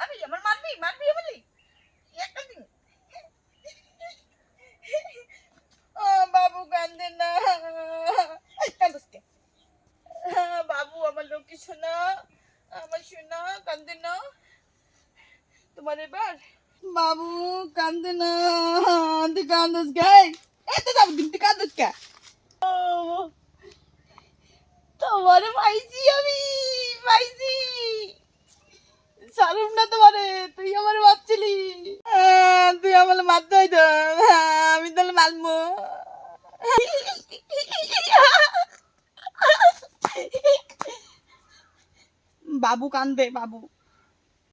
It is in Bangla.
আমি আমার মারবি মারবি বলি? একটা দিন। ও, বাবু কান্দে না। কান্দুসকে বাবু, আমার লোকে শোনা আমার শোনা কান্দে না। তোমার এবার? বাবু, কান্দে না। তুই কান্দুস গাই এত যাব কিন্তু কান্দুস কে? তোমার ভাইজি আমি ভাইজি মারতে হইতো আমি তাহলে মারবো বাবু কান্দে বাবু।